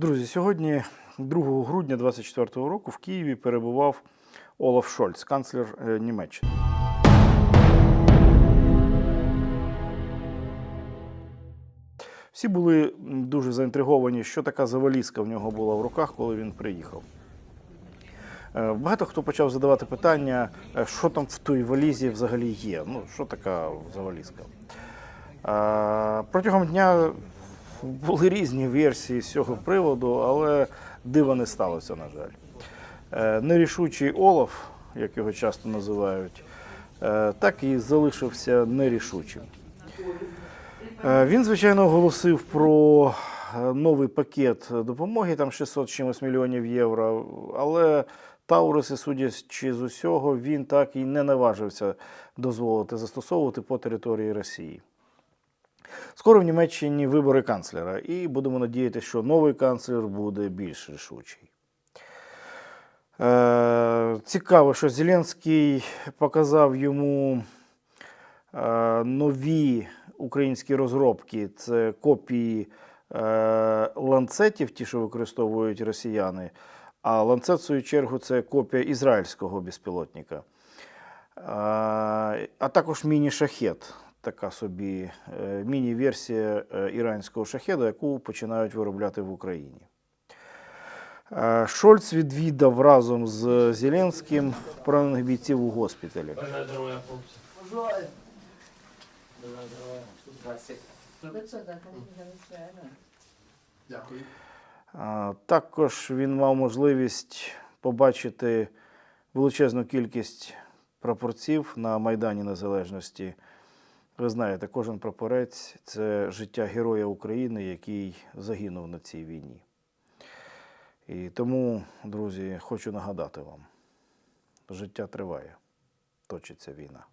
Друзі, сьогодні, 2 грудня 2024 року, в Києві перебував Олаф Шольц, канцлер е, Німеччини. Всі були дуже заінтриговані, що така завалізка в нього була в руках, коли він приїхав. Е, Багато хто почав задавати питання, е, що там в той валізі взагалі є. Ну, що така завалізка. Протягом дня були різні версії з цього приводу, але дива не сталося, на жаль. Е, Нерішучий Олаф, як його часто називають, е, так і залишився нерішучим. Е, Він, звичайно, оголосив про новий пакет допомоги, там 600 чимось мільйонів євро, але Тауруси, судячи з усього, він так і не наважився дозволити застосовувати по території Росії. Скоро в Німеччині вибори канцлера, і будемо надіятися, що новий канцлер буде більш рішучий. Е, цікаво, що Зеленський показав йому е, нові українські розробки. Це копії е, ланцетів, ті, що використовують росіяни. А ланцет, в свою чергу, це копія ізраїльського безпілотника. Е, а також міні-шахет, така собі е, міні-версія е, іранського шахеда, яку починають виробляти в Україні. Е, Шольц відвідав разом з Зеленським поранених бійців у госпіталі. Також він мав можливість побачити величезну кількість прапорців на Майдані Незалежності. Ви знаєте, кожен прапорець це життя героя України, який загинув на цій війні. І тому, друзі, хочу нагадати вам: життя триває, точиться війна.